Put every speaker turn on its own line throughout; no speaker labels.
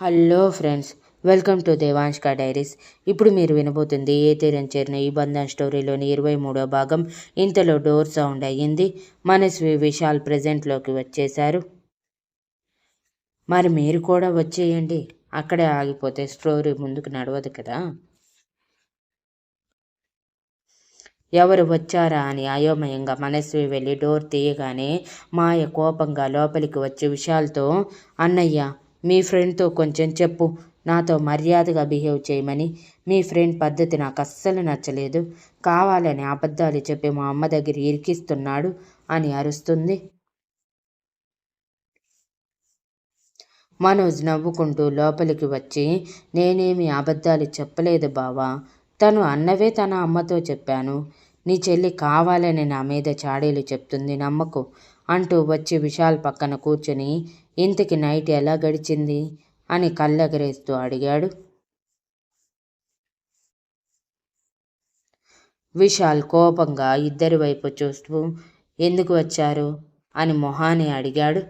Hello friends welcome to దేవాంష్క diaries. ఇప్పుడు మీరు వినబోతుంది ఏ తీరం చేరిన ఈ బంధన్ స్టోరీలోని ఇరవై మూడో భాగం. ఇంతలో డోర్ సౌండ్ అయ్యింది. మనస్వి విశాల్ ప్రజెంట్లోకి వచ్చేశారు. మరి మీరు కూడా వచ్చేయండి. అక్కడే ఆగిపోతే స్టోరీ ముందుకు నడవదు కదా? ఎవరు వచ్చారా అని అయోమయంగా మనస్వి వెళ్ళి డోర్ తీయగానే మాయ కోపంగా లోపలికి వచ్చి విశాల్తో అన్నయ్య మీ ఫ్రెండ్తో కొంచెం చెప్పు. నాతో మర్యాదగా బిహేవ్ చేయమని. మీ ఫ్రెండ్ పద్ధతి నాకు అస్సలు నచ్చలేదు. కావాలని అబద్ధాలు చెప్పి మా అమ్మ దగ్గర ఇరికిస్తున్నాడు అని అరుస్తుంది. మనోజ్ నవ్వుకుంటూ లోపలికి వచ్చి నేనేమి అబద్ధాలు చెప్పలేదు బావా. తను అన్నవే తన అమ్మతో చెప్పాను. నీ చెల్లి కావాలని నా మీద చాడీలు చెప్తుంది నమ్మకు. అంటూ వచ్చి విశాల్ పక్కన కూర్చొని ఇంతకి నైట్ ఎలా గడిచింది? అని కళ్ళెగరేస్తూ అడిగాడు. విశాల్ కోపంగా ఇద్దరి వైపు చూస్తూ ఎందుకు వచ్చారు? అని మొహాని అడిగాడు.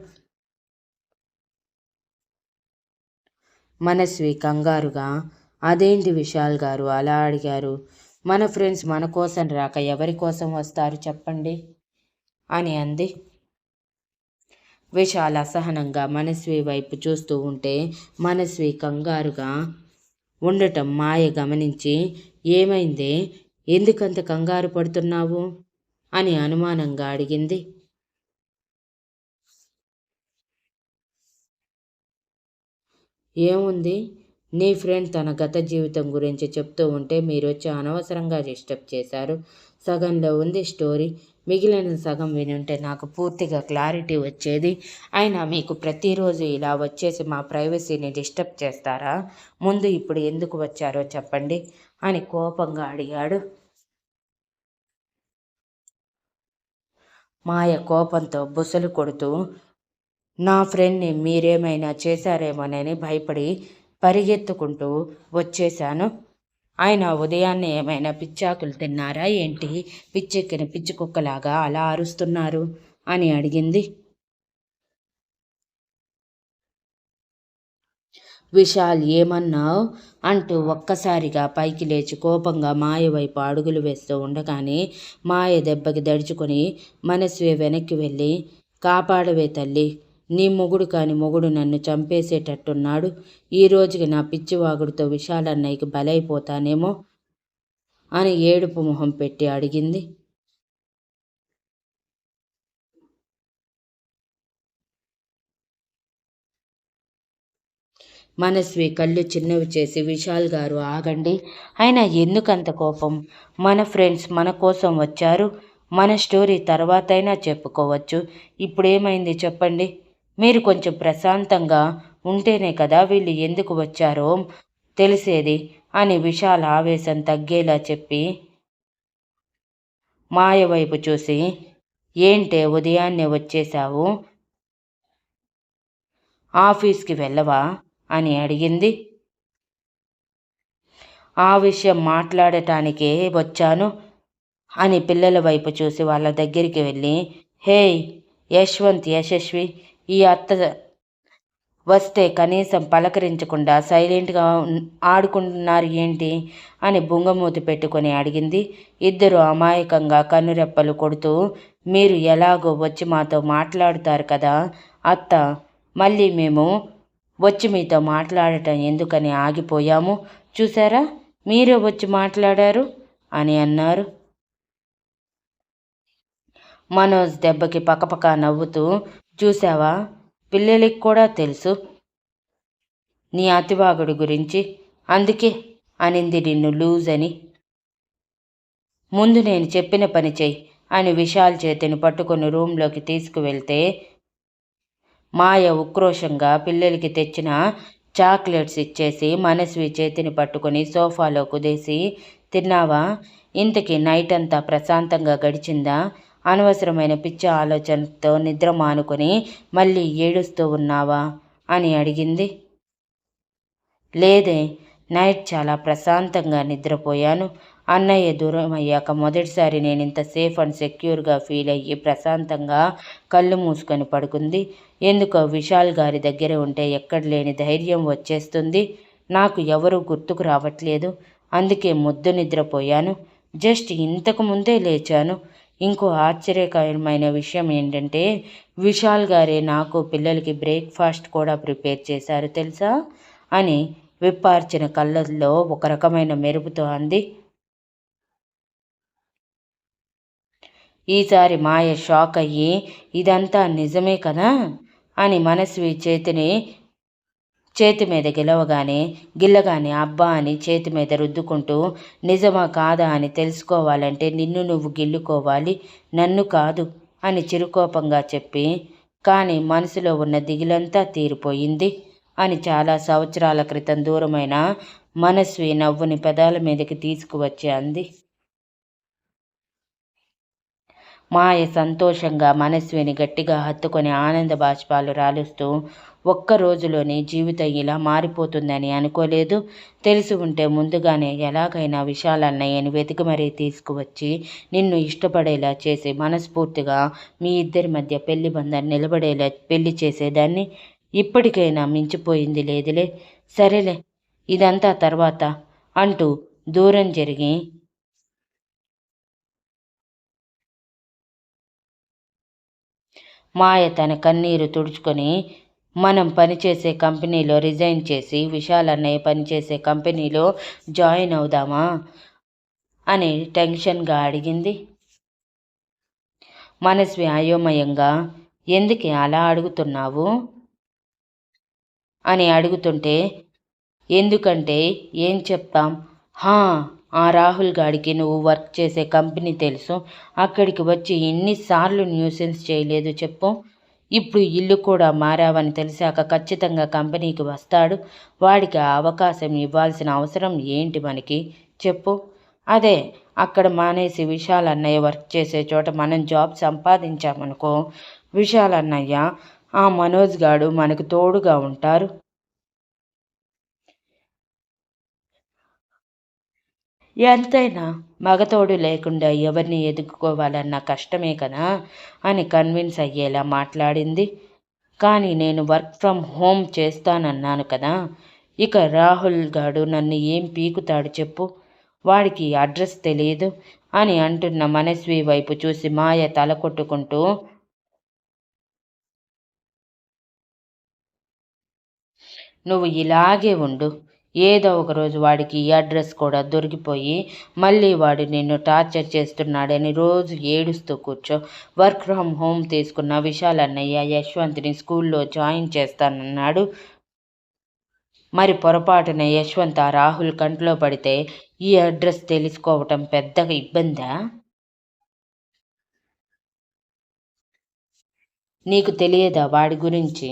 మనస్వి కంగారుగా అదేంటి విశాల్ గారు అలా అడిగారు? మన ఫ్రెండ్స్ మన కోసం రాక ఎవరి కోసం వస్తారు చెప్పండి? అని అంది. విశాల్ అసహనంగా మనస్వి వైపు చూస్తూ ఉంటే మనస్వి కంగారుగా ఉండటం మాయ గమనించి ఏమైంది? ఎందుకంత కంగారు పడుతున్నావు? అని అనుమానంగా అడిగింది. ఏముంది? నీ ఫ్రెండ్ తన గత జీవితం గురించి చెప్తూ ఉంటే మీరు వచ్చి అనవసరంగా డిస్టర్బ్ చేశారు. సగంలో ఉంది స్టోరీ. మిగిలిన సగం వినుంటే నాకు పూర్తిగా క్లారిటీ వచ్చేది. అయినా మీకు ప్రతిరోజు ఇలా వచ్చేసి మా ప్రైవసీని డిస్టర్బ్ చేస్తారా? ముందు ఇప్పుడు ఎందుకు వచ్చారో చెప్పండి అని కోపంగా అడిగాడు. మాయ కోపంతో బుసలు కొడుతూ నా ఫ్రెండ్ని మీరేమైనా చేశారేమోనని భయపడి పరిగెత్తుకుంటూ వచ్చేశాను. ఆయన ఉదయాన్నే ఏమైనా పిచ్చాకులు తిన్నారా ఏంటి? పిచ్చెక్కిన పిచ్చి కుక్కలాగా అలా అరుస్తున్నారు? అని అడిగింది. విశాల్ ఏమన్నావు? అంటూ ఒక్కసారిగా పైకి లేచి కోపంగా మాయ వైపు అడుగులు వేస్తూ ఉండగానే మాయ దెబ్బకి దడుచుకొని మనసు వెనక్కి వెళ్ళి కాపాడవే తల్లి నీ మొగుడు కాని మొగుడు నన్ను చంపేసేటట్టున్నాడు. ఈ రోజుకి నా పిచ్చివాగుడితో విశాలన్నయ్యకి బలైపోతానేమో అని ఏడుపు మొహం పెట్టి అడిగింది. మనస్వి కళ్ళు చిన్నవి చేసి విశాల్ గారు ఆగండి. అయినా ఎందుకంత కోపం? మన ఫ్రెండ్స్ మన కోసం వచ్చారు. మన స్టోరీ తర్వాతైనా చెప్పుకోవచ్చు. ఇప్పుడేమైంది చెప్పండి? మీరు కొంచెం ప్రశాంతంగా ఉంటేనే కదా వీళ్ళు ఎందుకు వచ్చారో తెలిసేది అని విశాల ఆవేశం తగ్గేలా చెప్పి మాయ వైపు చూసి ఏంటే ఉదయాన్నే వచ్చేశావు? ఆఫీస్కి వెళ్ళవా? అని అడిగింది. ఆ విషయం మాట్లాడటానికే వచ్చాను అని పిల్లల వైపు చూసి వాళ్ళ దగ్గరికి వెళ్ళి హే యశ్వంత్ యశస్వి ఈ అత్త వస్తే కనీసం పలకరించకుండా సైలెంట్గా ఆడుకుంటున్నారు ఏంటి? అని బుంగమూతి పెట్టుకొని అడిగింది. ఇద్దరు అమాయకంగా కన్నురెప్పలు కొడుతూ మీరు ఎలాగో వచ్చి మాతో మాట్లాడుతారు కదా? అత్త మళ్ళీ మేము వచ్చి మీతో మాట్లాడటం ఎందుకని ఆగిపోయాము? చూసారా మీరే వచ్చి మాట్లాడారు? అని అన్నారు. మనోజ్ దెబ్బకి పక్కపక్క నవ్వుతూ చూసావా పిల్లలకి కూడా తెలుసు. నీ అతివాగుడి గురించి. అందుకే అనింది నిన్ను లూజ్ అని. ముందు నేను చెప్పిన పని చెయ్యి అని విశాల్ చేతిని పట్టుకొని రూంలోకి తీసుకువెళ్తే మాయ ఉక్రోషంగా పిల్లలకి తెచ్చిన చాక్లెట్స్ ఇచ్చేసి మనస్వి చేతిని పట్టుకొని సోఫాలో కుదేసి తిన్నావా? ఇంతకీ నైట్ అంతా ప్రశాంతంగా గడిచిందా? అనవసరమైన పిచ్చి ఆలోచనతో నిద్ర మానుకొని మళ్ళీ ఏడుస్తూ ఉన్నావా? అని అడిగింది. లేదే నైట్ చాలా ప్రశాంతంగా నిద్రపోయాను. అన్నయ్య దూరం అయ్యాక మొదటిసారి నేను ఇంత సేఫ్ అండ్ సెక్యూర్గా ఫీల్ అయ్యి ప్రశాంతంగా కళ్ళు మూసుకొని పడుకుంది. ఎందుకో విశాల్ గారి దగ్గర ఉంటే ఎక్కడ లేని ధైర్యం వచ్చేస్తుంది. నాకు ఎవరూ గుర్తుకు రావట్లేదు. అందుకే ముద్దు నిద్రపోయాను. జస్ట్ ఇంతకు ముందే లేచాను. ఇంకో ఆశ్చర్యకరమైన విషయం ఏంటంటే విశాల్ గారే నాకు పిల్లలకి బ్రేక్ఫాస్ట్ కూడా ప్రిపేర్ చేశారు తెలుసా? అని విప్పార్చిన కళ్ళల్లో ఒక రకమైన మెరుపుతో అంది. ఈసారి మాయ షాక్ అయ్యి ఇదంతా నిజమే కదా? అని మనస్వి చేతిని చేతి మీద గెలవగానే గిల్లగానే అబ్బా అని చేతి మీద రుద్దుకుంటూ నిజమా కాదా అని తెలుసుకోవాలంటే నిన్ను నువ్వు గిల్లుకోవాలి నన్ను కాదు అని చిరుకోపంగా చెప్పి కానీ మనసులో ఉన్న దిగిలంతా తీరిపోయింది అని చాలా సంవత్సరాల క్రితం దూరమైన మనస్వి నవ్వుని పెదాల మీదకి తీసుకువచ్చి అంది మాయ సంతోషంగా మనస్విని గట్టిగా హత్తుకొని ఆనంద బాష్పాలు రాలుస్తూ ఒక్క రోజులోనే జీవితం ఇలా మారిపోతుందని అనుకోలేదు. తెలిసి ఉంటే ముందుగానే ఎలాగైనా విశాలన్నయ్యని వెతికి మరీ తీసుకువచ్చి నిన్ను ఇష్టపడేలా చేసి మనస్ఫూర్తిగా మీ ఇద్దరి మధ్య పెళ్ళి బంధం నిలబడేలా పెళ్ళి చేసేదాన్ని ఇప్పటికైనా మించిపోయింది లేదులే. సరేలే ఇదంతా తర్వాత అంటూ దూరం జరిగి మాయ తన కన్నీరు తుడుచుకొని మనం పనిచేసే కంపెనీలో రిజైన్ చేసి విశాల్ అన్నయ్య పనిచేసే కంపెనీలో జాయిన్ అవుదామా? అని టెన్షన్గా అడిగింది. మనస్వి అయోమయంగా ఎందుకు అలా అడుగుతున్నావు? అని అడుగుతుంటే ఎందుకంటే ఏం చెప్తాం? హా ఆ రాహుల్ గాడికి నువ్వు వర్క్ చేసే కంపెనీ తెలుసు. అక్కడికి వచ్చి ఎన్నిసార్లు న్యూసెన్స్ చేయలేదు చెప్పు. ఇప్పుడు ఇల్లు కూడా మారావని తెలిసాక ఖచ్చితంగా కంపెనీకి వస్తాడు. వాడికి ఆ అవకాశం ఇవ్వాల్సిన అవసరం ఏంటి మనకి చెప్పు. అదే అక్కడ మానేసి విశాల్ అన్నయ్య వర్క్ చేసే చోట మనం జాబ్ సంపాదించామనుకో విశాల్ అన్నయ్య ఆ మనోజ్ గాడు మనకు తోడుగా ఉంటారు. ఎంతైనా మగతోడు లేకుండా ఎవరిని ఎదుర్కోవాలన్న కష్టమే కదా అని కన్విన్స్ అయ్యేలా మాట్లాడింది. కానీ నేను వర్క్ ఫ్రమ్ హోమ్ చేస్తానన్నాను కదా. ఇక రాహుల్ గాడు నన్ను ఏం పీకుతాడు చెప్పు. వాడికి అడ్రస్ తెలియదు అని అంటున్న మనస్వి వైపు చూసి మాయ తల కొట్టుకుంటూ నువ్వు ఇలాగే ఉండు. ఏదో ఒకరోజు వాడికి ఈ అడ్రస్ కూడా దొరికిపోయి మళ్ళీ వాడు నిన్ను టార్చర్ చేస్తున్నాడని రోజు ఏడుస్తూ కూర్చో. వర్క్ ఫ్రమ్ హోమ్ తీసుకున్న విశాల్ అన్నయ్య యశ్వంత్ని స్కూల్లో జాయిన్ చేస్తానన్నాడు. మరి పొరపాటున యశ్వంత్ ఆ రాహుల్ కంట్లో పడితే ఈ అడ్రస్ తెలుసుకోవటం పెద్దగా ఇబ్బందా? నీకు తెలియదా వాడి గురించి?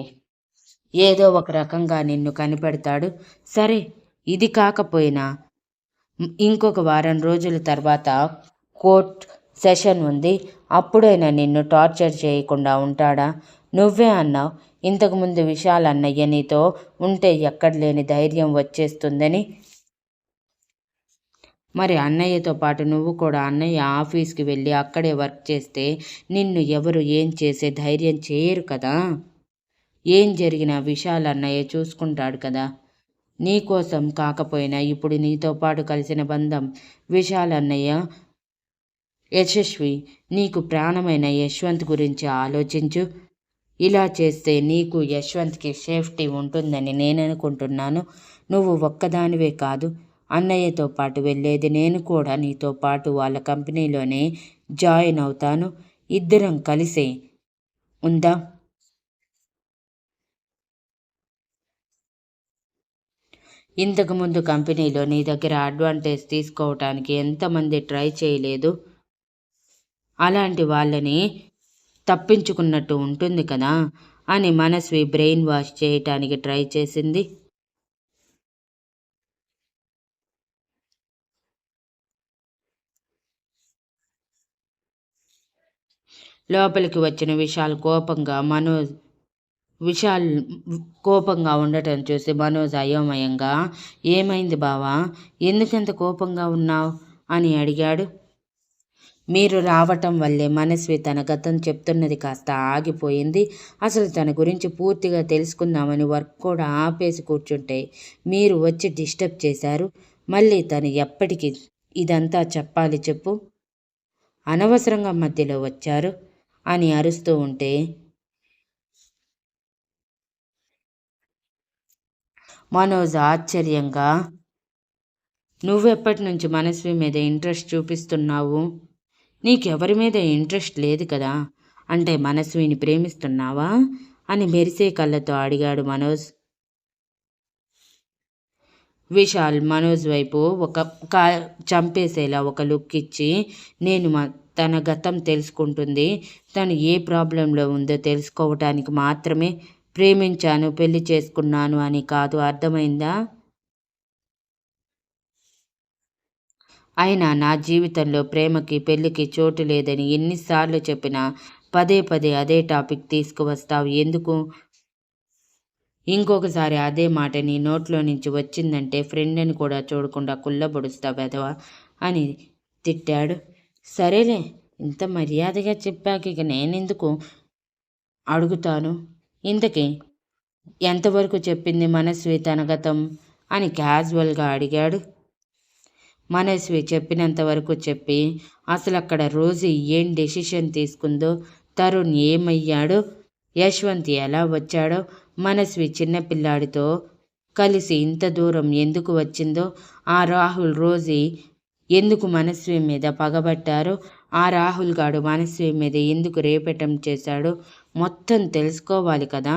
ఏదో ఒక రకంగా నిన్ను కనిపెడతాడు. సరే ఇది కాకపోయినా ఇంకొక వారం రోజుల తర్వాత కోర్ట్ సెషన్ ఉంది. అప్పుడైనా నిన్ను టార్చర్ చేయకుండా ఉంటాడా? నువ్వే అన్నావు. ఇంతకుముందు విశాల్ అన్నయ్య నీతో ఉంటే ఎక్కడ లేని ధైర్యం వచ్చేస్తుందని. మరి అన్నయ్యతో పాటు నువ్వు కూడా అన్నయ్య ఆఫీస్కి వెళ్ళి అక్కడే వర్క్ చేస్తే నిన్ను ఎవరు ఏం చేసే ధైర్యం చేయరు కదా? ఏం జరిగినా విశాల్ అన్నయ్య చూసుకుంటాడు కదా. నీకోసం కాకపోయినా ఇప్పుడు నీతో పాటు కలిసిన బంధం విశాల్ అన్నయ్య యశస్వి నీకు ప్రాణమైన యశ్వంత్ గురించి ఆలోచించు. ఇలా చేస్తే నీకు యశ్వంత్కి సేఫ్టీ ఉంటుందని నేను అనుకుంటున్నాను. నువ్వు ఒక్కదానివే కాదు. అన్నయ్యతో పాటు వెళ్ళేది నేను కూడా. నీతో పాటు వాళ్ళ కంపెనీలోనే జాయిన్ అవుతాను. ఇద్దరం కలిసే. ఉందా? ఇంతకుముందు కంపెనీలో నీ దగ్గర అడ్వాంటేజ్ తీసుకోవటానికి ఎంతమంది ట్రై చేయలేదు? అలాంటి వాళ్ళని తప్పించుకున్నట్టు ఉంటుంది కదా అని మనస్వి బ్రెయిన్ వాష్ చేయటానికి ట్రై చేసింది. లోపలికి వచ్చిన విశాల్ కోపంగా మనోజ్ విశాల్ కోపంగా ఉండటం చూసి మనోజ్ అయోమయంగా ఏమైంది బావా? ఎందుకంత కోపంగా ఉన్నావు? అని అడిగాడు. మీరు రావటం వల్లే మనస్వి తన గతం చెప్తున్నది కాస్త ఆగిపోయింది. అసలు తన గురించి పూర్తిగా తెలుసుకుందామని వర్క్ కూడా ఆపేసి కూర్చుంటే మీరు వచ్చి డిస్టర్బ్ చేశారు. మళ్ళీ తను ఎప్పటికీ ఇదంతా చెప్పాలి చెప్పు. అనవసరంగా మధ్యలో వచ్చారు అని అరుస్తూ ఉంటే మనోజ్ ఆశ్చర్యంగా నువ్వెప్పటి నుంచి మనస్వి మీద ఇంట్రెస్ట్ చూపిస్తున్నావు? నీకెవరి మీద ఇంట్రెస్ట్ లేదు కదా? అంటే మనస్విని ప్రేమిస్తున్నావా? అని మెరిసే కళ్ళతో అడిగాడు మనోజ్. విశాల్ మనోజ్ వైపు ఒక కా చంపేసేలా ఒక లుక్ ఇచ్చి నేను తన గతం తెలుసుకుంటుంది. తను ఏ ప్రాబ్లంలో ఉందో తెలుసుకోవటానికి మాత్రమే ప్రేమించాను పెళ్ళి చేసుకున్నాను అని కాదు అర్థమైందా? అయినా నా జీవితంలో ప్రేమకి పెళ్ళికి చోటు లేదని ఎన్నిసార్లు చెప్పినా పదే పదే అదే టాపిక్ తీసుకువస్తావు. ఎందుకు? ఇంకొకసారి అదే మాట నీ నోట్లో నుంచి వచ్చిందంటే ఫ్రెండ్ అని కూడా చూడకుండా కుళ్ళబొడుస్తా ఎదవా అని తిట్టాడు. సరేలే ఇంత మర్యాదగా చెప్పాక ఇక నేనెందుకు అడుగుతాను? ఇంతకీ ఎంతవరకు చెప్పింది మనస్వి తన గతం అని క్యాజువల్గా అడిగాడు. మనస్వి చెప్పినంత వరకు చెప్పి అసలు అక్కడ రోజు ఏం డెసిషన్ తీసుకుందో తరుణ్ ఏమయ్యాడో యశ్వంత్ ఎలా వచ్చాడో మనస్వి చిన్నపిల్లాడితో కలిసి ఇంత దూరం ఎందుకు వచ్చిందో ఆ రాహుల్ రోజీ ఎందుకు మనస్వి మీద పగబట్టారో ఆ రాహుల్ గాడు మనస్వి మీద ఎందుకు రేపటం చేశాడో మొత్తం తెలుసుకోవాలి కదా.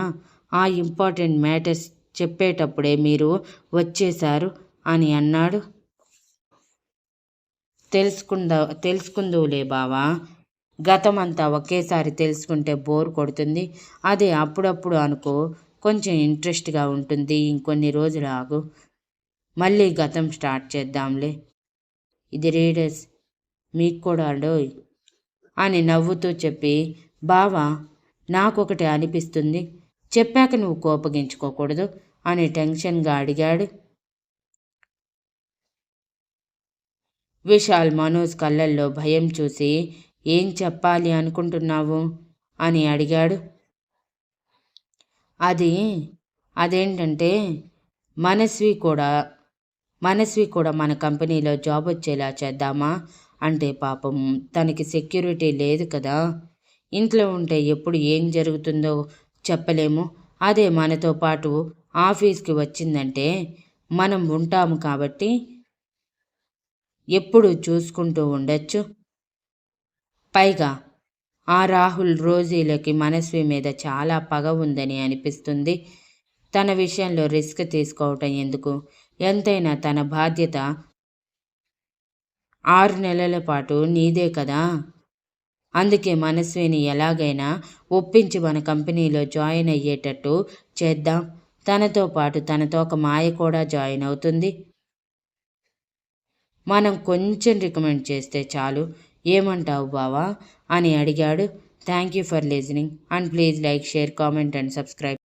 ఆ ఇంపార్టెంట్ మ్యాటర్స్ చెప్పేటప్పుడే మీరు వచ్చేశారు అని అన్నాడు. తెలుసుకుందా తెలుసుకుందువులే బావా. గతం అంతా ఒకేసారి తెలుసుకుంటే బోర్ కొడుతుంది. అదే అప్పుడప్పుడు అనుకో కొంచెం ఇంట్రెస్ట్గా ఉంటుంది. ఇంకొన్ని రోజులు ఆగు. మళ్ళీ గతం స్టార్ట్ చేద్దాంలే. ఇది రీడర్స్ మీకు కూడా డోయ్ అని నవ్వుతూ చెప్పి బావా నాకొకటి అనిపిస్తుంది. చెప్పాక నువ్వు కోపగించుకోకూడదు అని టెన్షన్గా అడిగాడు. విశాల్ మనోజ్ కళ్ళల్లో భయం చూసి ఏం చెప్పాలి అనుకుంటున్నావు? అని అడిగాడు. అది అదేంటంటే మనస్వి కూడా మనస్వి కూడా మన కంపెనీలో జాబ్ వచ్చేలా చేద్దామా? అంటే పాపం తనకి సెక్యూరిటీ లేదు కదా. ఇంట్లో ఉంటే ఎప్పుడు ఏం జరుగుతుందో చెప్పలేము. అదే మనతో పాటు ఆఫీస్కి వచ్చిందంటే మనం ఉంటాము కాబట్టి ఎప్పుడు చూసుకుంటూ ఉండొచ్చు. పైగా ఆ రాహుల్ రోజీలకి మనస్వి మీద చాలా పగ ఉందని అనిపిస్తుంది. తన విషయంలో రిస్క్ తీసుకోవటం ఎందుకు? ఎంతైనా తన బాధ్యత ఆరు నెలల పాటు నీదే కదా? అందుకే మనస్విని ఎలాగైనా ఒప్పించి మన కంపెనీలో జాయిన్ అయ్యేటట్టు చేద్దాం. తనతో పాటు తనతో ఒక మాయ కూడా జాయిన్ అవుతుంది. మనం కొంచెం రికమెండ్ చేస్తే చాలు. ఏమంటావు బావా? అని అడిగాడు. Thank you for listening. And please like share comment and subscribe.